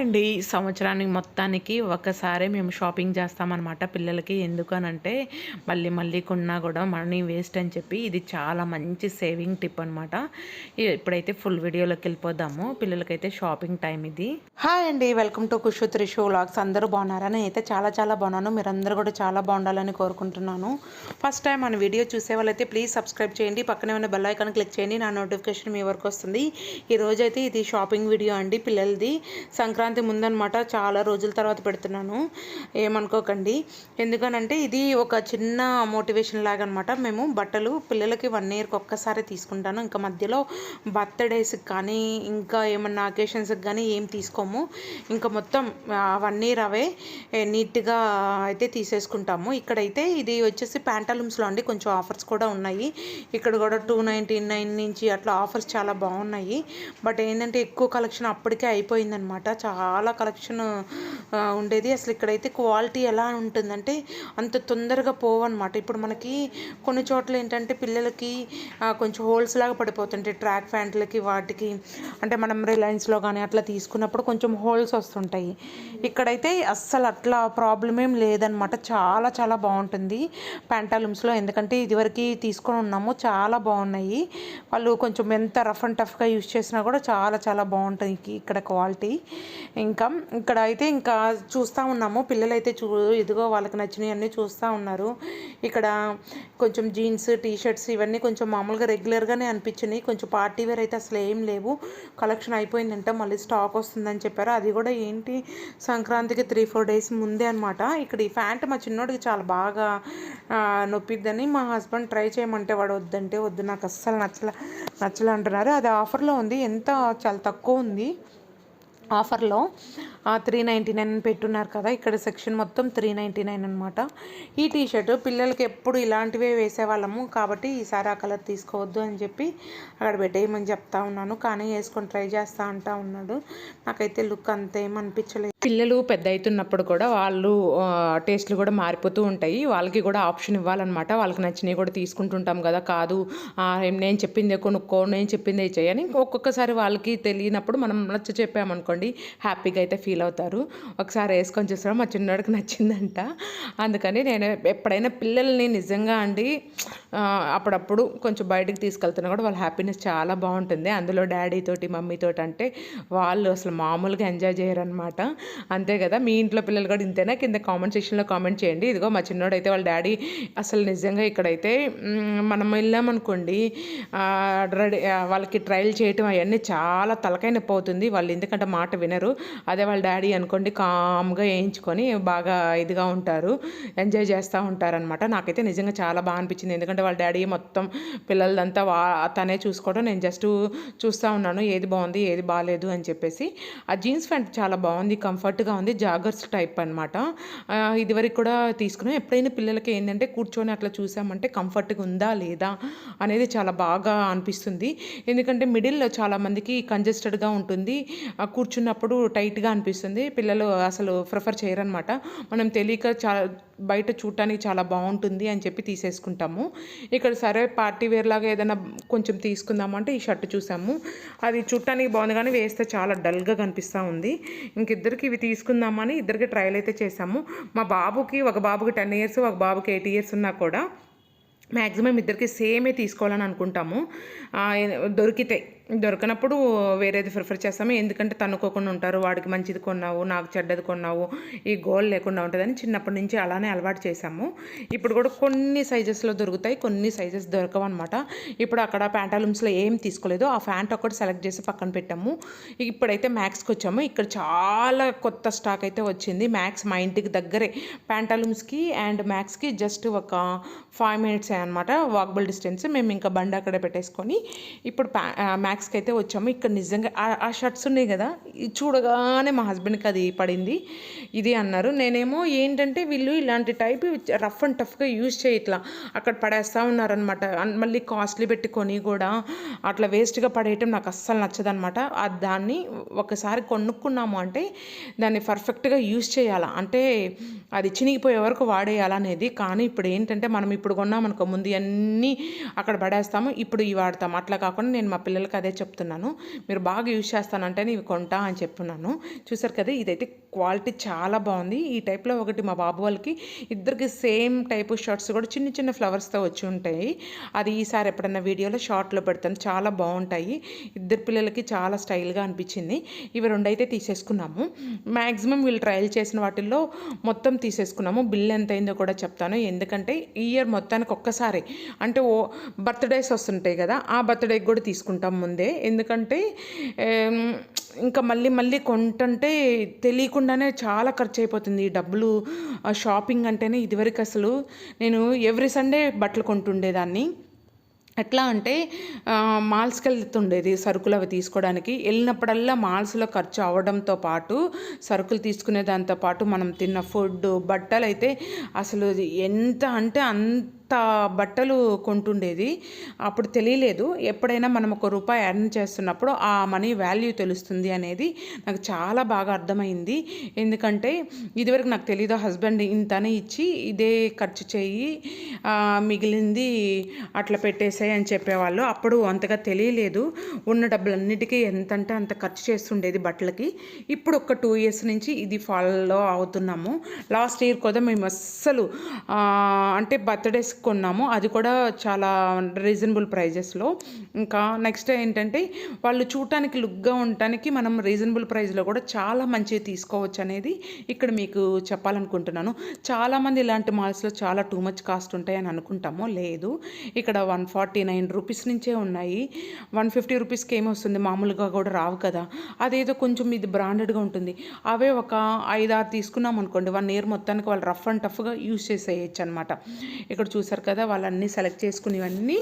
అండి ఈ సంవత్సరానికి మొత్తానికి ఒకసారి మేము షాపింగ్ చేస్తామన్నమాట పిల్లలకి. ఎందుకనంటే మళ్ళీ మళ్ళీ కొన్నా కూడా మనీ వేస్ట్ అని చెప్పి ఇది చాలా మంచి సేవింగ్ టిప్ అనమాట ఇప్పుడైతే ఫుల్ వీడియోలోకి వెళ్ళిపోదాము. పిల్లలకైతే షాపింగ్ టైం ఇది. హాయ్ అండి welcome to Kushu Trishu vlogs. అందరూ బాగున్నారా? నేనైతే చాలా చాలా బాగున్నాను. మీరందరూ కూడా చాలా బాగుండాలని కోరుకుంటున్నాను. ఫస్ట్ టైం మన వీడియో చూసే వాళ్ళైతే ప్లీజ్ సబ్స్క్రైబ్ చేయండి. పక్కనే ఉన్న బెల్ ఐకాన్ క్లిక్ చేయండి. నా నోటిఫికేషన్ మీ వరకు వస్తుంది. ఈ అయితే ఇది షాపింగ్ వీడియో అండి పిల్లలది. సంక్రాంతి ముందనమాట చాలా రోజుల తర్వాత పెడుతున్నాను. ఏమనుకోకండి. ఎందుకనంటే ఇది ఒక చిన్న మోటివేషన్ లాగా అనమాట మేము బట్టలు పిల్లలకి వన్ ఇయర్కి ఒక్కసారి తీసుకుంటాను. ఇంకా మధ్యలో బర్త్డేస్కి కానీ ఇంకా ఏమన్నా అకేషన్స్కి కానీ ఏం తీసుకోము. ఇంకా మొత్తం వన్ ఇయర్ అవే నీట్గా అయితే తీసేసుకుంటాము. ఇక్కడైతే ఇది వచ్చేసి ప్యాంటాలూమ్స్లో అండి. కొంచెం ఆఫర్స్ కూడా ఉన్నాయి. ఇక్కడ కూడా టూ నైంటీ నైన్ నుంచి అట్లా ఆఫర్స్ చాలా బాగున్నాయి. బట్ ఏంటంటే ఎక్కువ కలెక్షన్ అప్పటికే అయిపోయిందనమాట. చాలా చాలా కలెక్షన్ ఉండేది. అసలు ఇక్కడైతే క్వాలిటీ ఎలా ఉంటుందంటే అంత తొందరగా పోవన్నమాట. ఇప్పుడు మనకి కొన్ని చోట్ల ఏంటంటే పిల్లలకి కొంచెం హోల్స్ లాగా పడిపోతుంటాయి. ట్రాక్ ప్యాంట్లకి వాటికి. అంటే మనం రిలయన్స్లో కానీ అట్లా తీసుకున్నప్పుడు కొంచెం హోల్స్ వస్తుంటాయి. ఇక్కడైతే అస్సలు అట్లా ప్రాబ్లం ఏం లేదనమాట చాలా చాలా బాగుంటుంది ప్యాంటాలూమ్స్లో ఎందుకంటే ఇదివరకు తీసుకొని ఉన్నాము. చాలా బాగున్నాయి. వాళ్ళు కొంచెం ఎంత రఫ్ అండ్ టఫ్గా యూస్ చేసినా కూడా చాలా చాలా బాగుంటుంది. ఇక్కడ క్వాలిటీ ఇంకా ఇక్కడ అయితే ఇంకా చూస్తూ ఉన్నాము. పిల్లలైతే చూ ఇదిగో వాళ్ళకి నచ్చినవి అన్నీ చూస్తూ ఉన్నారు. ఇక్కడ కొంచెం జీన్స్ టీ షర్ట్స్ ఇవన్నీ కొంచెం మామూలుగా రెగ్యులర్గానే అనిపించినాయి. కొంచెం పార్టీ వేర్ అయితే అసలు ఏం లేవు. కలెక్షన్ అయిపోయిందంట మళ్ళీ స్టాక్ వస్తుందని చెప్పారు. అది కూడా ఏంటి? సంక్రాంతికి త్రీ ఫోర్ డేస్ ముందే అనమాట ఇక్కడ ఈ ప్యాంట్ మా చిన్నోడికి చాలా బాగా నొప్పిద్దని మా హస్బెండ్ ట్రై చేయమంటే వాడు వద్దంటే వద్దు నాకు అస్సలు నచ్చల నచ్చలే అంటున్నారు. అది ఆఫర్లో ఉంది. ఎంత చాలా తక్కువ ఉంది. ఆఫర్లో. త్రీ నైంటీ నైన్ పెట్టున్నారు కదా ఇక్కడ సెక్షన్ మొత్తం త్రీ నైంటీ నైన్ అనమాట ఈ టీషర్ట్ పిల్లలకి ఎప్పుడు ఇలాంటివే వేసేవాళ్ళము కాబట్టి ఈసారి ఆ కలర్ తీసుకోవద్దు అని చెప్పి అక్కడ పెట్టేయమని చెప్తా ఉన్నాను. కానీ వేసుకొని ట్రై చేస్తా అంటా ఉన్నాడు. నాకైతే లుక్ అంత ఏమనిపించలేదు పిల్లలు పెద్ద అవుతున్నప్పుడు కూడా వాళ్ళు టేస్ట్లు కూడా మారిపోతూ ఉంటాయి. వాళ్ళకి కూడా ఆప్షన్ ఇవ్వాలన్నమాట. వాళ్ళకి నచ్చినవి కూడా తీసుకుంటుంటాం కదా. కాదు నేను చెప్పిందే కొనుక్కో నేను చెప్పిందే చేయని ఒక్కొక్కసారి వాళ్ళకి తెలియనప్పుడు మనం నచ్చ చెప్పామనుకోండి హ్యాపీగా అయితే ఫీల్ అవుతారు. ఒకసారి వేసుకొని చూస్తాం మా చిన్నవాడికి నచ్చిందంట. అందుకని నేను ఎప్పుడైనా పిల్లల్ని నిజంగా అండి అప్పుడప్పుడు కొంచెం బయటకు తీసుకెళ్తున్నా కూడా వాళ్ళ హ్యాపీనెస్ చాలా బాగుంటుంది. అందులో డాడీ తోటి అంటే వాళ్ళు అసలు మామూలుగా ఎంజాయ్ చేయరనమాట అంతే కదా? మీ ఇంట్లో పిల్లలు కూడా ఇంతేనా? కింద కామెంట్ సెక్షన్లో కామెంట్ చేయండి. ఇదిగో మా చిన్నోడైతే వాళ్ళ డాడీ అసలు నిజంగా ఇక్కడైతే మనం వెళ్ళామనుకోండి రెడీ వాళ్ళకి ట్రయల్ చేయటం అవన్నీ చాలా తలకాయ నొప్పి అవుతుంది. వాళ్ళు ఎందుకంటే మాట వినరు. అదే వాళ్ళ డాడీ అనుకోండి కామ్గా వేయించుకొని బాగా ఇదిగా ఉంటారు. ఎంజాయ్ చేస్తూ ఉంటారనమాట నాకైతే నిజంగా చాలా బాగా అనిపించింది. ఎందుకంటే వాళ్ళ డాడీ మొత్తం పిల్లలదంతా వా తనే చూసుకోవడం. నేను జస్ట్ చూస్తూ ఉన్నాను. ఏది బాగుంది ఏది బాగాలేదు అని చెప్పేసి. ఆ జీన్స్ ప్యాంట్ చాలా బాగుంది కంఫర్ట్గా ఉంది జాగర్స్ టైప్ అనమాట ఇదివరకు కూడా తీసుకున్నాం. ఎప్పుడైనా పిల్లలకి ఏంటంటే కూర్చొని అట్లా చూసామంటే కంఫర్ట్గా ఉందా లేదా అనేది చాలా బాగా అనిపిస్తుంది. ఎందుకంటే మిడిల్లో చాలామందికి కంజెస్టెడ్గా ఉంటుంది. ఆ కూర్చున్నప్పుడు టైట్గా అనిపిస్తుంది. పిల్లలు అసలు ప్రిఫర్ చేయరనమాట మనం తెలియక చాలా బయట చూడటానికి చాలా బాగుంటుంది అని చెప్పి తీసేసుకుంటాము. ఇక్కడ సరే పార్టీ వేర్ లాగా ఏదైనా కొంచెం తీసుకుందామంటే ఈ షర్ట్ చూసాము. అది చుట్టానికి బాగుంది కానీ వేస్తే చాలా డల్గా కనిపిస్తూ ఉంది. ఇంకిద్దరికి ఇవి తీసుకుందామని ఇద్దరికి ట్రయల్ అయితే చేసాము. మా బాబుకి ఒక బాబుకి టెన్ ఇయర్స్ ఒక బాబుకి ఎయిట్ ఇయర్స్ ఉన్నా కూడా మ్యాక్సిమం ఇద్దరికి సేమే తీసుకోవాలని అనుకుంటాము. దొరికితే. దొరకనప్పుడు వేరేది ప్రిఫర్ చేస్తాము. ఎందుకంటే తనుకోకుండా ఉంటారు. వాడికి మంచిది కొన్నావు నాకు చెడ్డది కొన్నావు ఈ గోల్ లేకుండా ఉంటుందని చిన్నప్పటి నుంచి అలానే అలవాటు చేసాము ఇప్పుడు కూడా కొన్ని సైజెస్లో దొరుకుతాయి. కొన్ని సైజెస్ దొరకవు అనమాట ఇప్పుడు అక్కడ ప్యాంటాలూమ్స్లో ఏం తీసుకోలేదు. ఆ ప్యాంట్ ఒకటి సెలెక్ట్ చేసి పక్కన పెట్టాము. ఇప్పుడైతే మ్యాక్స్కి వచ్చాము. ఇక్కడ చాలా కొత్త స్టాక్ అయితే వచ్చింది. మ్యాక్స్ మా ఇంటికి దగ్గరే ప్యాంటాలూమ్స్కి అండ్ మ్యాక్స్కి జస్ట్ ఒక ఫైవ్ మినిట్స్ అనమాట వాకబుల్ డిస్టెన్స్ మేము ఇంకా బండి అక్కడ పెట్టేసుకొని ఇప్పుడు ప్యా మ్యాక్స్కి అయితే వచ్చాము. ఇక్కడ నిజంగా ఆ- షర్ట్స్ ఉన్నాయి కదా ఇది చూడగానే మా హస్బెండ్కి అది పడింది. ఇది అన్నారు. నేనేమో ఏంటంటే వీళ్ళు ఇలాంటి టైప్ రఫ్ అండ్ టఫ్గా యూజ్ చేయట్లా. అక్కడ పడేస్తూ ఉన్నారనమాట మళ్ళీ కాస్ట్లీ పెట్టుకొని కూడా అట్లా వేస్ట్గా పడేయటం నాకు అస్సలు నచ్చదనమాట అది దాన్ని ఒకసారి కొనుక్కున్నాము అంటే దాన్ని పర్ఫెక్ట్గా యూజ్ చేయాలా. అంటే అది చినిగిపోయే వరకు వాడేయాలనేది కానీ ఇప్పుడు ఏంటంటే మనం ఇప్పుడు కొన్నామనుకో ముందు అన్నీ అక్కడ పడేస్తాము ఇప్పుడు ఇవి వాడతాము. అట్లా కాకుండా నేను మా పిల్లలకి అదే అదే చెప్తున్నాను. మీరు బాగా యూజ్ చేస్తానంటే ఇవి కొంటా అని చెప్తున్నాను. చూసారు కదా ఇదైతే క్వాలిటీ చాలా బాగుంది. ఈ టైప్లో ఒకటి మా బాబు వాళ్ళకి ఇద్దరికి సేమ్ టైపు షర్ట్స్ కూడా చిన్న చిన్న ఫ్లవర్స్తో వచ్చి ఉంటాయి. అది ఈసారి ఎప్పుడన్నా వీడియోలో షార్ట్లో పెడతాను. చాలా బాగుంటాయి. ఇద్దరు పిల్లలకి చాలా స్టైల్గా అనిపించింది. ఇవి రెండు అయితే తీసేసుకున్నాము. మ్యాక్సిమం వీళ్ళు ట్రయల్ చేసిన వాటిల్లో మొత్తం తీసేసుకున్నాము. బిల్ ఎంత అయిందో కూడా చెప్తాను. ఎందుకంటే ఇయర్ మొత్తానికి ఒక్కసారి అంటే ఓ బర్త్డేస్ వస్తుంటాయి కదా ఆ బర్త్డేకి కూడా తీసుకుంటాం ముందు. ఎందుకంటే ఇంకా మళ్ళీ మళ్ళీ కొంటుంటే తెలియకుండానే చాలా ఖర్చు అయిపోతుంది ఈ డబ్బులు షాపింగ్ అంటేనే ఇదివరకు అసలు నేను ఎవ్రీ సండే బట్టలు కొంటుండేదాన్ని. ఎట్లా అంటే మాల్స్కి వెళ్తుండేది సరుకులు అవి తీసుకోవడానికి. వెళ్ళినప్పుడల్లా మాల్స్లో ఖర్చు అవ్వడంతో పాటు సరుకులు తీసుకునే దాంతో పాటు మనం తిన్న ఫుడ్ బట్టలు అయితే అసలు ఎంత అంటే అంత బట్టలు కొంటుండేది. అప్పుడు తెలియలేదు. ఎప్పుడైనా మనం ఒక రూపాయి ఎర్న్ చేస్తున్నప్పుడు ఆ మనీ వాల్యూ తెలుస్తుంది అనేది నాకు చాలా బాగా అర్థమైంది. ఎందుకంటే ఇదివరకు నాకు తెలియదు హస్బెండ్ ఇంతనే ఇచ్చి ఇదే ఖర్చు చేయి మిగిలింది అట్లా పెట్టేసాయి అని చెప్పేవాళ్ళు. అప్పుడు అంతగా తెలియలేదు. ఉన్న డబ్బులన్నిటికీ ఎంత అంటే అంత ఖర్చు చేస్తుండేది బట్టలకి. ఇప్పుడు ఒక టూ ఇయర్స్ నుంచి ఇది ఫాలో అవుతున్నాము. లాస్ట్ ఇయర్ కూడా మేము అస్సలు అంటే బర్త్డేస్ కొన్నాము అది కూడా చాలా రీజనబుల్ ప్రైజెస్లో ఇంకా నెక్స్ట్ ఏంటంటే వాళ్ళు చూడటానికి లుక్గా ఉండటానికి మనం రీజనబుల్ ప్రైస్లో కూడా చాలా మంచివి తీసుకోవచ్చు అనేది ఇక్కడ మీకు చెప్పాలనుకుంటున్నాను. చాలామంది ఇలాంటి మాల్స్లో చాలా టూ మచ్ కాస్ట్ ఉంటాయి అని అనుకుంటాము లేదు. ఇక్కడ వన్ ఫార్టీ నైన్ రూపీస్ నుంచే ఉన్నాయి. వన్ ఫిఫ్టీ రూపీస్కి ఏమొస్తుంది? మామూలుగా కూడా రావు కదా. అదేదో కొంచెం ఇది బ్రాండెడ్గా ఉంటుంది. అవే ఒక ఐదు ఆరు తీసుకున్నాం అనుకోండి వన్ ఇయర్ మొత్తానికి వాళ్ళు రఫ్ అండ్ టఫ్గా యూస్ చేసేయచ్చు అనమాట ఇక్కడ చూసారు కదా వాళ్ళన్నీ సెలెక్ట్ చేసుకునేవన్నీ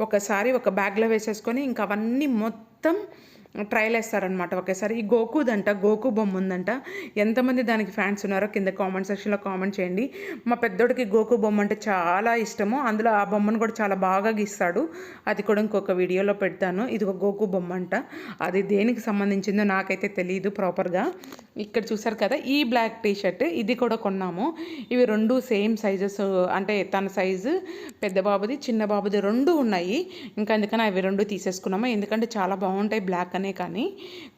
ఒకసారి ఒక బ్యాగ్లో వేసేసుకొని ఇంకా అవన్నీ మొత్తం ట్రయల్ వేస్తారనమాట ఒకేసారి ఈ గోకుదంట గోకు బొమ్మ ఉందంట ఎంతమంది దానికి ఫ్యాన్స్ ఉన్నారో కింద కామెంట్ సెక్షన్లో కామెంట్ చేయండి. మా పెద్దోడికి గోకు బొమ్మ అంటే చాలా ఇష్టము. అందులో ఆ బొమ్మను కూడా చాలా బాగా గీస్తాడు. అది కూడా ఇంకొక వీడియోలో పెడతాను. ఇది ఒక గోకు బొమ్మ అంట అది దేనికి సంబంధించిందో నాకైతే తెలియదు ప్రాపర్గా. ఇక్కడ చూసారు కదా ఈ బ్లాక్ టీ షర్ట్ ఇది కూడా కొన్నాము. ఇవి రెండు సేమ్ సైజెస్ అంటే తన సైజు పెద్ద బాబుది చిన్న బాబుది రెండు ఉన్నాయి. ఇంకా అందుకని అవి రెండు తీసేసుకున్నాము. ఎందుకంటే చాలా బాగుంటాయి బ్లాక్ అనే కానీ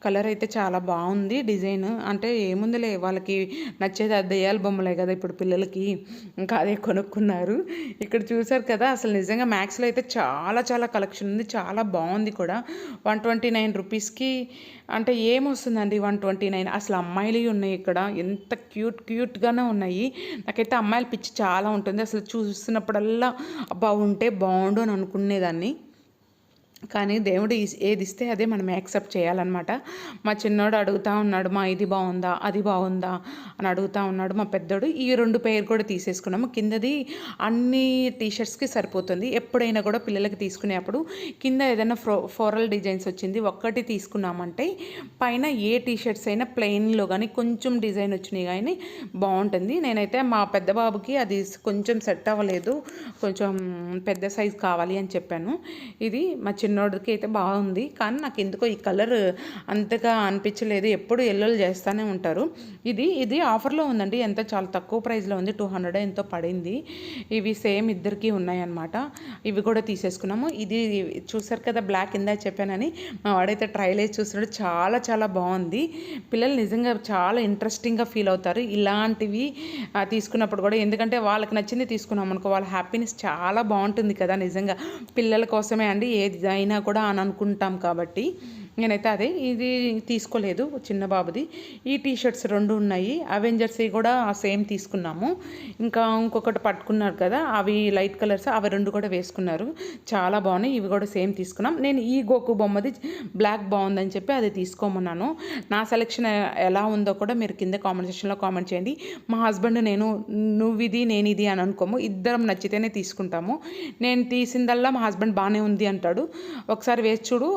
కలర్ అయితే చాలా బాగుంది డిజైన్. అంటే ఏముందిలే వాళ్ళకి నచ్చేది అది దెయ్యాల బొమ్మలే కదా ఇప్పుడు పిల్లలకి. ఇంకా అదే కొనుక్కున్నారు. ఇక్కడ చూసారు కదా అసలు నిజంగా మ్యాక్స్లో అయితే చాలా చాలా కలెక్షన్ ఉంది చాలా బాగుంది కూడా. వన్ ట్వంటీ నైన్ రూపీస్కి అంటే ఏమొస్తుందండి వన్ ట్వంటీ నైన్? అసలు అమ్మాయిలు ఉన్నాయి ఇక్కడ ఎంత క్యూట్ క్యూట్గానే ఉన్నాయి. నాకైతే అమ్మాయిల పిచ్చి చాలా ఉంటుంది. అసలు చూస్తున్నప్పుడల్లా అబ్బా ఉంటే బాగుండు అని అనుకునేదాన్ని. కానీ దేవుడు ఏది ఇస్తే అదే మనం యాక్సెప్ట్ చేయాలన్నమాట. మా చిన్నోడు అడుగుతా ఉన్నాడు మా ఇది బాగుందా? అది బాగుందా? అని అడుగుతా ఉన్నాడు మా పెద్దోడు. ఈ రెండు పేరు కూడా తీసేసుకున్నాము. కిందది అన్ని టీషర్ట్స్కి సరిపోతుంది. ఎప్పుడైనా కూడా పిల్లలకి తీసుకునేప్పుడు కింద ఏదైనా ఫ్రో ఫోరల్ డిజైన్స్ వచ్చింది ఒక్కటి తీసుకున్నామంటే పైన ఏ టీషర్ట్స్ అయినా ప్లెయిన్లో కానీ కొంచెం డిజైన్ వచ్చినాయి కానీ బాగుంటుంది. నేనైతే మా పెద్ద బాబుకి అది కొంచెం సెట్ అవ్వలేదు. కొంచెం పెద్ద సైజ్ కావాలి అని చెప్పాను. ఇది మా చిన్నోడికి అయితే బాగుంది. కానీ నాకు ఎందుకో ఈ కలర్ అంతగా అనిపించలేదు. ఎప్పుడు ఎల్లోలు చేస్తూనే ఉంటారు. ఇది ఇది ఆఫర్లో ఉందండి. ఎంత చాలా తక్కువ ప్రైస్లో ఉంది. టూ హండ్రెడ్ ఎంతో పడింది. ఇవి సేమ్ ఇద్దరికి ఉన్నాయన్నమాట. ఇవి కూడా తీసేసుకున్నాము. ఇది చూసారు కదా బ్లాక్ ఇందా చెప్పానని. మా వాడైతే ట్రైల్ వేసి చూస్తున్నాడు. చాలా చాలా బాగుంది. పిల్లలు నిజంగా చాలా ఇంట్రెస్టింగ్గా ఫీల్ అవుతారు. ఇలాంటివి తీసుకున్నప్పుడు కూడా. ఎందుకంటే వాళ్ళకి నచ్చింది తీసుకున్నాం అనుకో వాళ్ళ హ్యాపీనెస్ చాలా బాగుంటుంది కదా నిజంగా. పిల్లల కోసమే అండి. ఏది అయినా కూడా అని అనుకుంటాం కాబట్టి నేనైతే అదే ఇది తీసుకోలేదు చిన్న బాబుది. ఈ టీ షర్ట్స్ రెండు ఉన్నాయి. అవెంజర్స్ కూడా సేమ్ తీసుకున్నాము. ఇంకా ఇంకొకటి పట్టుకున్నారు కదా అవి లైట్ కలర్స్ అవి రెండు కూడా వేసుకున్నారు. చాలా బాగున్నాయి. ఇవి కూడా సేమ్ తీసుకున్నాం. నేను ఈ గోకు బొమ్మది బ్లాక్ బాగుందని చెప్పి అది తీసుకోమన్నాను. నా సెలెక్షన్ ఎలా ఉందో కూడా మీరు కింద కామెంట్ సెక్షన్లో కామెంట్ చేయండి. మా హస్బెండ్ నేను నువ్వు ఇది నేను ఇది అని అనుకోము. ఇద్దరం నచ్చితేనే తీసుకుంటాము. నేను తీసిందల్లా మా హస్బెండ్ బాగానే ఉంది అంటాడు. ఒకసారి వేసి చూడు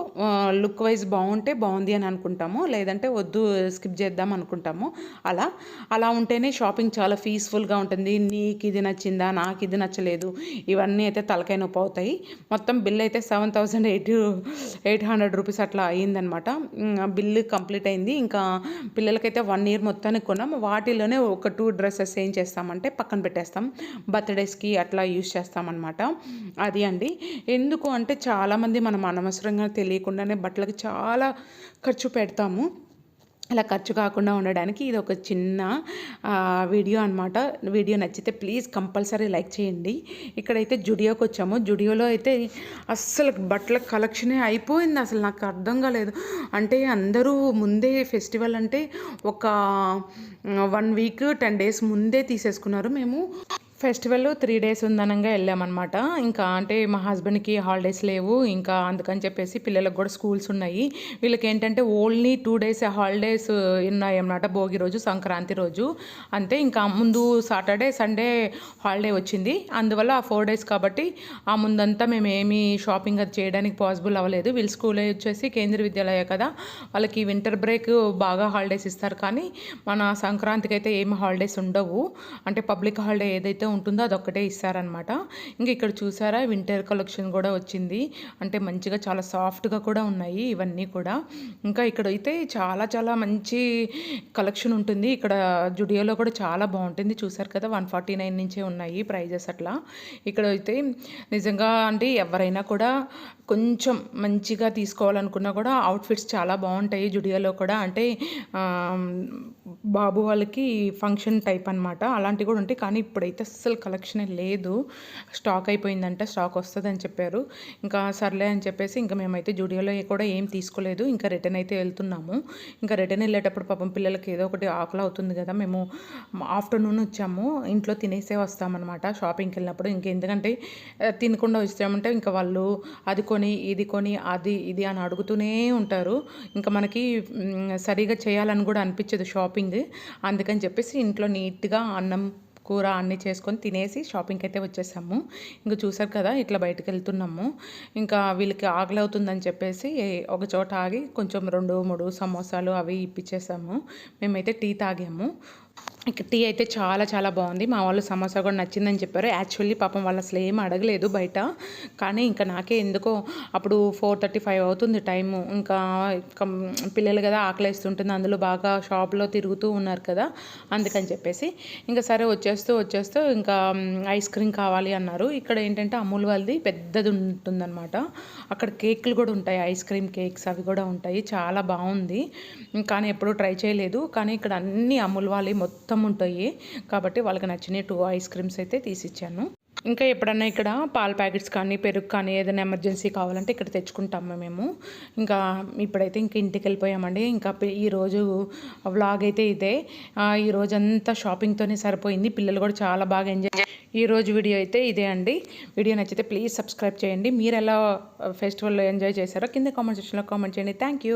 లుక్ వైజ్ బాగుంటే బాగుంది అని అనుకుంటాము లేదంటే వద్దు స్కిప్ చేద్దాం అనుకుంటాము. అలా అలా ఉంటేనే షాపింగ్ చాలా పీస్ఫుల్గా ఉంటుంది. నీకు ఇది నచ్చిందా నాకు ఇది నచ్చలేదు ఇవన్నీ అయితే తలకాయ నొప్పి అవుతాయి. మొత్తం బిల్ అయితే seven thousand eight eight hundred rupees అట్లా అయ్యిందనమాట. బిల్లు కంప్లీట్ అయింది. ఇంకా పిల్లలకైతే వన్ ఇయర్ మొత్తానికి కొన్నాం వాటిలోనే ఒక టూ డ్రెస్సెస్ ఏం చేస్తామంటే పక్కన పెట్టేస్తాం. బర్త్డేస్కి అట్లా యూస్ చేస్తామన్నమాట అది అండి. ఎందుకు అంటే చాలామంది మనం అనవసరంగా తెలియకుండానే బట్టలకి చాలా చాలా ఖర్చు పెడతాము. అలా ఖర్చు కాకుండా ఉండడానికి ఇది ఒక చిన్న వీడియో అనమాట వీడియో నచ్చితే ప్లీజ్ కంపల్సరీ లైక్ చేయండి. ఇక్కడైతే జుడియోకి వచ్చాము. జుడియోలో అయితే అస్సలు బట్టల కలెక్షనే అయిపోయింది. అసలు నాకు అర్థం కాలేదు. అంటే అందరూ ముందే ఫెస్టివల్ అంటే ఒక వన్ వీక్ టెన్ డేస్ ముందే తీసేసుకున్నారు. మేము ఫెస్టివల్ త్రీ డేస్ ఉందనంగా వెళ్ళామన్నమాట. ఇంకా అంటే మా హస్బెండ్కి హాలిడేస్ లేవు. ఇంకా అందుకని చెప్పేసి పిల్లలకు కూడా స్కూల్స్ ఉన్నాయి. వీళ్ళకి ఏంటంటే ఓన్లీ టూ డేస్ హాలిడేస్ ఉన్నాయన్నమాట భోగి రోజు సంక్రాంతి రోజు. అంతే ఇంకా ముందు సాటర్డే సండే హాలిడే వచ్చింది. అందువల్ల ఆ ఫోర్ డేస్ కాబట్టి ఆ ముందంతా మేము ఏమీ షాపింగ్ అది చేయడానికి పాసిబుల్ అవ్వలేదు. వీళ్ళ స్కూల్ వచ్చేసి కేంద్రీయ విద్యాలయ కదా. వాళ్ళకి వింటర్ బ్రేక్ బాగా హాలిడేస్ ఇస్తారు. కానీ మన సంక్రాంతికి అయితే ఏమి హాలిడేస్ ఉండవు. అంటే పబ్లిక్ హాలిడే ఏదైతే ఉంటుందో అదొక్కటే ఇస్తారనమాట. ఇంకా ఇక్కడ చూసారా వింటర్ కలెక్షన్ కూడా వచ్చింది. అంటే మంచిగా చాలా సాఫ్ట్గా కూడా ఉన్నాయి ఇవన్నీ కూడా. ఇంకా ఇక్కడ అయితే చాలా చాలా మంచి కలెక్షన్ ఉంటుంది. ఇక్కడ జుడియోలో కూడా చాలా బాగుంటుంది. చూసారు కదా వన్ ఫార్టీ నైన్ నుంచే ఉన్నాయి ప్రైజెస్ అట్లా. ఇక్కడ అయితే నిజంగా అంటే ఎవరైనా కూడా కొంచెం మంచిగా తీసుకోవాలనుకున్నా కూడా అవుట్ఫిట్స్ చాలా బాగుంటాయి జుడియోలో కూడా. అంటే బాబు వాళ్ళకి ఫంక్షన్ టైప్ అనమాట అలాంటివి కూడా ఉంటాయి. కానీ ఇప్పుడైతే అస్సలు కలెక్షన్ లేదు. స్టాక్ అయిపోయిందంట స్టాక్ వస్తుందని చెప్పారు. ఇంకా సర్లే అని చెప్పేసి ఇంకా మేమైతే జూడియోలో కూడా ఏం తీసుకోలేదు. ఇంకా రిటర్న్ అయితే వెళ్తున్నాము. ఇంకా రిటర్న్ వెళ్ళేటప్పుడు పాపం పిల్లలకి ఏదో ఒకటి ఆకలి అవుతుంది కదా. మేము ఆఫ్టర్నూన్ వచ్చాము. ఇంట్లో తినేసే వస్తామన్నమాట. షాపింగ్కి వెళ్ళినప్పుడు ఇంక ఎందుకంటే తినకుండా వచ్చామంటే ఇంకా వాళ్ళు అది కొని ఇది కొని అది ఇది అని అడుగుతూనే ఉంటారు. ఇంకా మనకి సరిగా చేయాలని కూడా అనిపించదు షాపింగ్. అందుకని చెప్పేసి ఇంట్లో నీట్గా అన్నం కూర అన్నీ చేసుకొని తినేసి షాపింగ్కి అయితే వచ్చేసాము. ఇంకా చూసారు కదా ఇట్లా బయటకు వెళ్తున్నాము. ఇంకా వీళ్ళకి ఆకలి అవుతుందని చెప్పేసి ఒక చోట ఆగి కొంచెం రెండు మూడు సమోసాలు అవి ఇప్పించేసాము మేమైతే టీ తాగాము. ఇక టీ అయితే చాలా చాలా బాగుంది. మా వాళ్ళు సమోసా కూడా నచ్చిందని చెప్పారు. యాక్చువల్లీ పాపం వాళ్ళు అసలు ఏం అడగలేదు బయట. కానీ ఇంకా నాకే ఎందుకో అప్పుడు ఫోర్ థర్టీ ఫైవ్ అవుతుంది టైము. ఇంకా పిల్లలు కదా ఆకలేస్తుంటుంది. అందులో బాగా షాప్లో తిరుగుతూ ఉన్నారు కదా. అందుకని చెప్పేసి ఇంకా సరే వచ్చేస్తూ వచ్చేస్తూ ఇంకా ఐస్ క్రీమ్ కావాలి అన్నారు. ఇక్కడ ఏంటంటే అమూల్ వాళ్ళది పెద్దది ఉంటుందన్నమాట. అక్కడ కేక్లు కూడా ఉంటాయి. ఐస్ క్రీమ్ కేక్స్ అవి కూడా ఉంటాయి. చాలా బాగుంది. కానీ ఎప్పుడూ ట్రై చేయలేదు. కానీ ఇక్కడ అన్ని అమూల్ వాళ్ళవి మొత్తం ఉంటాయి. కాబట్టి వాళ్ళకి నచ్చిన టూ ఐస్ క్రీమ్స్ అయితే తీసిచ్చాను. ఇంకా ఎప్పుడన్నా ఇక్కడ పాల ప్యాకెట్స్ కానీ పెరుగు కానీ ఏదైనా ఎమర్జెన్సీ కావాలంటే ఇక్కడ తెచ్చుకుంటాము మేము. ఇంకా ఇప్పుడైతే ఇంక ఇంటికి వెళ్ళిపోయామండి. ఇంకా ఈరోజు వ్లాగ్ అయితే ఇదే. ఈరోజు ఈ రోజంతా షాపింగ్తోనే సరిపోయింది. పిల్లలు కూడా చాలా బాగా ఎంజాయ్ ఈ రోజు వీడియో అయితే ఇదే అండి. వీడియో నచ్చితే ప్లీజ్ సబ్స్క్రైబ్ చేయండి. మీరు ఎలా ఫెస్టివల్లో ఎంజాయ్ చేశారో కింద కామెంట్ సెక్షన్లో కామెంట్ చేయండి. Thank you